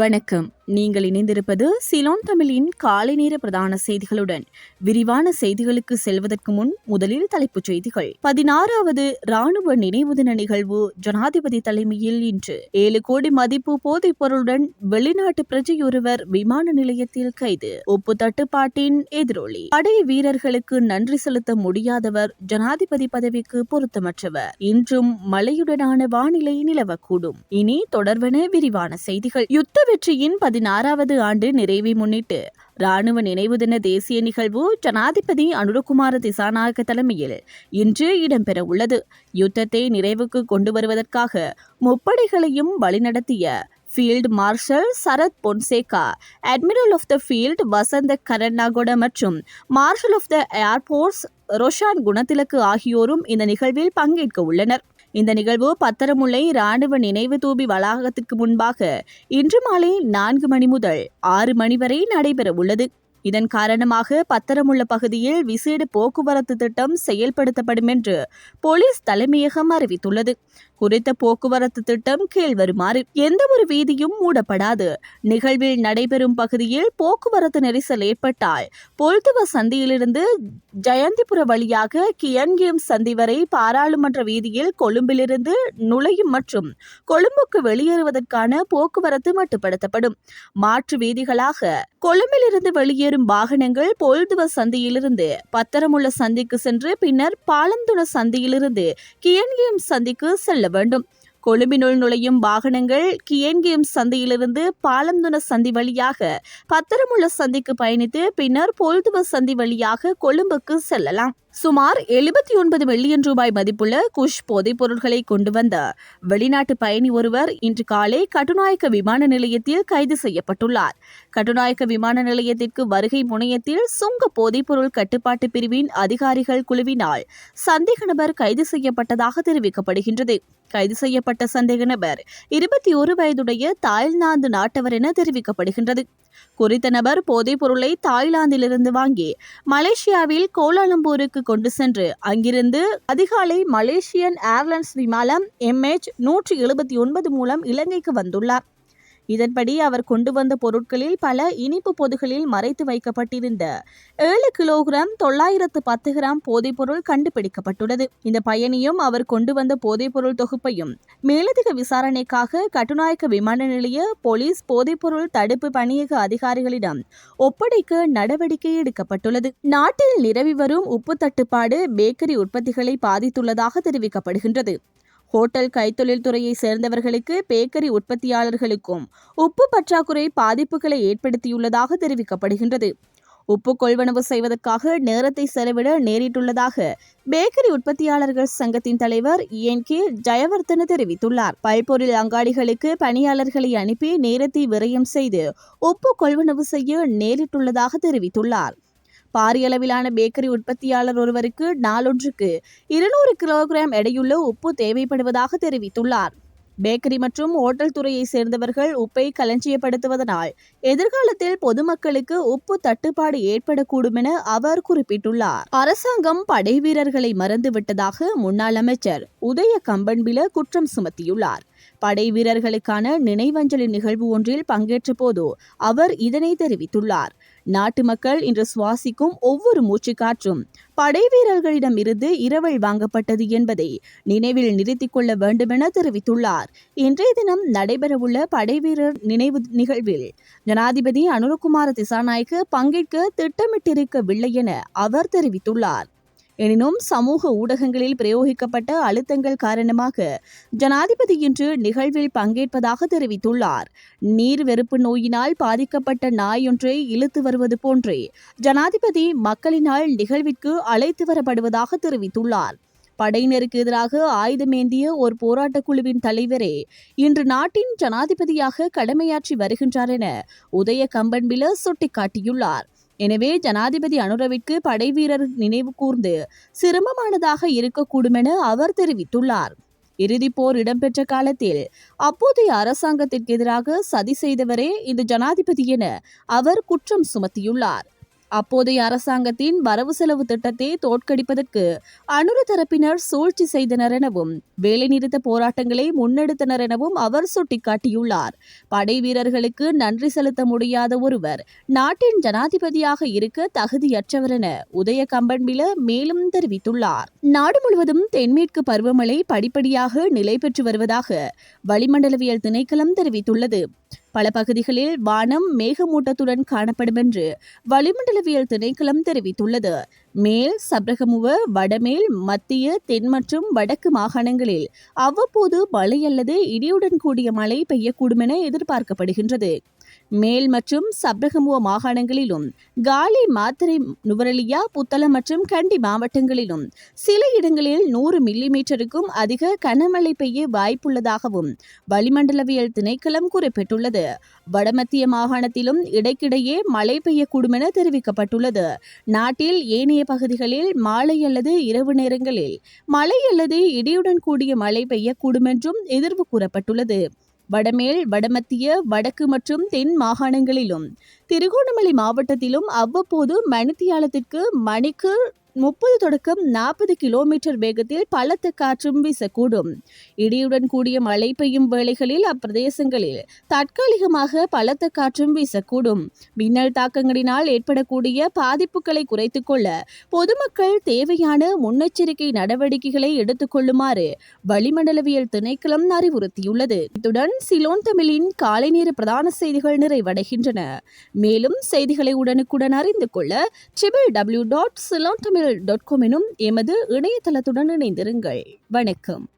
வணக்கம். நீங்கள் இணைந்திருப்பது சிலோன் தமிழின் காலை நேர பிரதான செய்திகளுடன். விரிவான செய்திகளுக்கு செல்வதற்கு முன் முதலில் தலைப்புச் செய்திகள். பதினாறாவது ராணுவ நினைவு தின நிகழ்வு ஜனாதிபதி தலைமையில் இன்று. ஏழு கோடி மதிப்பு போதைப் பொருளுடன் வெளிநாட்டு பிரஜையொருவர் விமான நிலையத்தில் கைது. உப்பு தட்டுப்பாட்டின் எதிரொலி. படை வீரர்களுக்கு நன்றி செலுத்த முடியாதவர் ஜனாதிபதி பதவிக்கு பொருத்தமற்றவர். இன்றும் மழையுடனான வானிலை நிலவக்கூடும். இனி தொடர்வன விரிவான செய்திகள். யுத்த வெற்றியின் பதினாறாவது ஆண்டு நிறைவை முன்னிட்டு ராணுவ நினைவு தின தேசிய நிகழ்வு ஜனாதிபதி அனுரகுமார திசாநாயக்க தலைமையில் இன்று இடம்பெற உள்ளது யுத்தத்தை நிறைவுக்கு கொண்டு வருவதற்காக முப்படைகளையும் வழிநடத்திய field marshal Sarath Fonseka admiral of the field Wasantha Karannagoda மற்றும் marshal of the air force Roshan Goonetileke ஆகியோரும் இந்த நிகழ்வில் பங்கேற்க உள்ளனர் இந்த நிகழ்வு பத்தரமுல்லை ராணுவ நினைவு தூபி வளாகத்திற்கு முன்பாக இன்று மாலை நான்கு மணி முதல் ஆறு மணி வரை நடைபெற உள்ளது இதன் காரணமாக பத்தரமுள்ள பகுதியில் விசேட போக்குவரத்து திட்டம் செயல்படுத்தப்படும் என்று போலீஸ் தலைமையகம் அறிவித்துள்ளது. குறித்த போக்குவரத்து திட்டம் கீழ்வருமாறு எந்த ஒரு வீதியும் மூடப்படாது. நிகழ்வில் நடைபெறும் பகுதியில் போக்குவரத்து நெரிசல் ஏற்பட்டால் பொல்துவ சந்தியிலிருந்து ஜெயந்திபுர வழியாக கியன்கியம் சந்தி வரை பாராளுமன்ற வீதியில் கொழும்பிலிருந்து நுழையும் மற்றும் கொழும்புக்கு வெளியேறுவதற்கான போக்குவரத்து மட்டுப்படுத்தப்படும். மாற்று வீதிகளாக கொழும்பிலிருந்து வெளியே வெளியேறும் வாகனங்கள் பொல்துவ சந்தியிலிருந்து பத்தரமுள்ள சந்திக்கு சென்று பின்னர் பாலந்துண சந்தியிலிருந்து கியன்கியம் சந்திக்கு செல்ல வேண்டும். கொழும்பினுள் நுழையும் வாகனங்கள் கியன்கியம் சந்தியிலிருந்து பாலந்துன சந்தி வழியாக பத்திரமுள்ள சந்திக்கு பயணித்து பின்னர் பொல்துவ சந்தி வழியாக கொழும்புக்கு செல்லலாம். சுமார் எழுபத்தி ஒன்பது மில்லியன் ரூபாய் மதிப்புள்ள குஷ் போதைப் பொருட்களை கொண்டு வந்த வெளிநாட்டு பயணி ஒருவர் இன்று காலை கட்டுநாயக்க விமான நிலையத்தில் கைது செய்யப்பட்டுள்ளார். கட்டுநாயக்க விமான நிலையத்திற்கு வருகை முனையத்தில் சுங்க போதைப்பொருள் கட்டுப்பாட்டு பிரிவின் அதிகாரிகள் குழுவினால் சந்தேக நபர் கைது செய்யப்பட்டதாக தெரிவிக்கப்படுகின்றது. கைது செய்யப்பட்ட சந்தேக நபர். இருபத்தி ஒரு வயதுடைய தாய்லாந்து நாட்டவர் என தெரிவிக்கப்படுகின்றது. குறித்த நபர் போதைப் பொருளை தாய்லாந்திலிருந்து வாங்கி மலேசியாவில் கோலாலம்பூருக்கு கொண்டு சென்று அங்கிருந்து அதிகாலை மலேசியன் ஏர்லைன்ஸ் விமானம் எம்ஹெச் நூற்றி எழுபத்தி ஒன்பது மூலம் இலங்கைக்கு வந்துள்ளார். இதன்படி அவர் கொண்டு வந்த பொருட்களில் பல இனிப்பு பொதுகளில் மறைத்து வைக்கப்பட்டிருந்த ஏழு கிலோகிராம் தொள்ளாயிரத்து பத்து கிராம் போதைப்பொருள் கண்டுபிடிக்கப்பட்டுள்ளது. இந்த பயணியும் அவர் கொண்டு வந்த போதைப்பொருள் தொகுப்பையும் மேலதிக விசாரணைக்காக கட்டுநாயக்க விமான நிலைய போலீஸ் போதைப்பொருள் தடுப்பு பணியக அதிகாரிகளிடம் ஒப்படைக்க நடவடிக்கை எடுக்கப்பட்டுள்ளது. நாட்டில் நிரவி வரும் உப்பு தட்டுப்பாடு பேக்கரி உற்பத்திகளை பாதித்துள்ளதாக தெரிவிக்கப்படுகின்றது. ஹோட்டல் கைத்தொழில் துறையை சேர்ந்தவர்களுக்கு பேக்கரி உற்பத்தியாளர்களுக்கும் உப்பு பற்றாக்குறை பாதிப்புகளை ஏற்படுத்தியுள்ளதாக தெரிவிக்கப்படுகின்றது. உப்பு கொள்வனவு செய்வதற்காக நேரத்தை செலவிட நேரிட்டுள்ளதாக பேக்கரி உற்பத்தியாளர்கள் சங்கத்தின் தலைவர் என் கே. ஜெயவர்தன தெரிவித்துள்ளார். பல்பொருள் அங்காடிகளுக்கு பணியாளர்களை அனுப்பி நேரத்தை விரயம் செய்து உப்பு கொள்வனவு செய்ய நேரிட்டுள்ளதாக தெரிவித்துள்ளார். பாரியளவிலான பேக்கரி உற்பத்தியாளர் ஒருவருக்கு நாளொன்றுக்கு இருநூறு கிலோகிராம் எடையுள்ள உப்பு தேவைப்படுவதாக தெரிவித்துள்ளார். பேக்கரி மற்றும் ஓட்டல் துறையை சேர்ந்தவர்கள் உப்பை களஞ்சியப்படுத்துவதனால் எதிர்காலத்தில் பொதுமக்களுக்கு உப்பு தட்டுப்பாடு ஏற்படக்கூடும் என அவர் குறிப்பிட்டுள்ளார். அரசாங்கம் படை வீரர்களை மறந்துவிட்டதாக முன்னாள் அமைச்சர் உதய கம்பன்பில குற்றம் சுமத்தியுள்ளார். படை வீரர்களுக்கான நினைவஞ்சலி நிகழ்வு ஒன்றில் பங்கேற்ற போது அவர் இதனை தெரிவித்துள்ளார். நாட்டு மக்கள் இன்று சுவாசிக்கும் ஒவ்வொரு மூச்சுக்காற்றும் படை வீரர்களிடம் இருந்து இரவல் வாங்கப்பட்டது என்பதை நினைவில் நிறுத்திக் கொள்ள வேண்டுமென தெரிவித்துள்ளார். இன்றைய தினம் நடைபெறவுள்ள படை வீரர் நினைவு நிகழ்வில் ஜனாதிபதி அனுரகுமார திசாநாயக்கு பங்கேற்க திட்டமிட்டிருக்கவில்லை என அவர் தெரிவித்துள்ளார். எனினும் சமூக ஊடகங்களில் பிரயோகிக்கப்பட்ட அழுத்தங்கள் காரணமாக ஜனாதிபதி இன்று நிகழ்வில் பங்கேற்பதாக தெரிவித்துள்ளார். நீர் வெறுப்பு நோயினால் பாதிக்கப்பட்ட நாயொன்றை இழுத்து வருவது போன்றே ஜனாதிபதி மக்களினால் நிகழ்விற்கு அழைத்து வரப்படுவதாக தெரிவித்துள்ளார். படையினருக்கு எதிராக ஆயுதமேந்திய ஒரு போராட்டக் குழுவின் தலைவரே இன்று நாட்டின் ஜனாதிபதியாக கடமையாற்றி வருகின்றார் என உதய கம்பன்பில சுட்டிக்காட்டியுள்ளார். எனவே ஜனாதிபதி அனுரவிற்கு படை வீரர் நினைவு கூர்ந்து சிரமமானதாக இருக்கக்கூடும் என அவர் தெரிவித்துள்ளார். இறுதிப் போர் இடம்பெற்ற காலத்தில் அப்போதைய அரசாங்கத்திற்கு எதிராக சதி செய்தவரே இந்த ஜனாதிபதி என அவர் குற்றம் சுமத்தியுள்ளார். அப்போதைய அரசாங்கத்தின் வரவு செலவு திட்டத்தை தோற்கடிப்பதற்கு அனுர தரப்பினர் சூழ்ச்சி செய்தனர் எனவும் வேலைநிறுத்த போராட்டங்களை முன்னெடுத்தனர் எனவும் அவர் சுட்டிக்காட்டியுள்ளார். படை வீரர்களுக்கு நன்றி செலுத்த முடியாத ஒருவர் நாட்டின் ஜனாதிபதியாக இருக்க தகுதியற்றவர் என உதய கம்பன்பில மேலும் தெரிவித்துள்ளார். நாடு முழுவதும் தென்மேற்கு பருவமழை படிப்படியாக நிலை பெற்று வருவதாக வளிமண்டலவியல் திணைக்களம் தெரிவித்துள்ளது. பல பகுதிகளில் வானம் மேகமூட்டத்துடன் காணப்படும் என்று வளிமண்டலவியல் திணைக்களம் தெரிவித்துள்ளது. மேல் சப்ரகமுவ வடமேல் மத்திய தென் மற்றும் வடக்கு மாகாணங்களில் அவ்வப்போது மழை அல்லது இடியுடன் கூடிய மழை பெய்யக்கூடும் என எதிர்பார்க்கப்படுகின்றது. மேல் மற்றும் சப்ரகமுவ மாகாணங்களிலும் காலி மாத்திரை நுவரலியா புத்தளம் மற்றும் கண்டி மாவட்டங்களிலும் சில இடங்களில் நூறு மில்லிமீட்டருக்கும் அதிக கனமழை பெய்ய வாய்ப்புள்ளதாகவும் வளிமண்டலவியல் திணைக்களம் குறிப்பிட்டுள்ளது. வடமத்திய மாகாணத்திலும் இடைக்கிடையே மழை பெய்யக்கூடும் என தெரிவிக்கப்பட்டுள்ளது. நாட்டில் ஏனைய பகுதிகளில் மாலை அல்லது இரவு நேரங்களில் மழை அல்லது இடியுடன் கூடிய மழை பெய்யக்கூடும் என்றும் எதிர்வு கூறப்பட்டுள்ளது. வடமேல் வடமத்திய வடக்கு மற்றும் தென் மாகாணங்களிலும். திருகோணமலை மாவட்டத்திலும் அவ்வப்போது மணித்தியாலத்திற்கு மணிக்கு முப்பது தொடக்கம் நாற்பது கிலோமீட்டர் வேகத்தில் பலத்த காற்றும் வீசக்கூடும். இடியுடன் கூடிய மழை பெய்யும் வேளைகளில் அப்பிரதேசங்களில் தற்காலிகமாக பலத்த காற்றும் வீசக்கூடும். மின்னல் தாக்கங்களினால் ஏற்படக்கூடிய பாதிப்புகளை குறைத்துக் கொள்ள பொதுமக்கள் தேவையான முன்னெச்சரிக்கை நடவடிக்கைகளை எடுத்துக்கொள்ளுமாறு வளிமண்டலவியல் திணைக்களம் அறிவுறுத்தியுள்ளது. இத்துடன் சிலோன் தமிழின் காலை நேர பிரதான செய்திகள் நிறைவடைகின்றன. மேலும் செய்திகளை உடனுக்குடன் அறிந்து கொள்ள triple W dot Ceylon Tamil dot com எனும் எமது இணையதளத்துடன் இணைந்திருங்கள். வணக்கம்.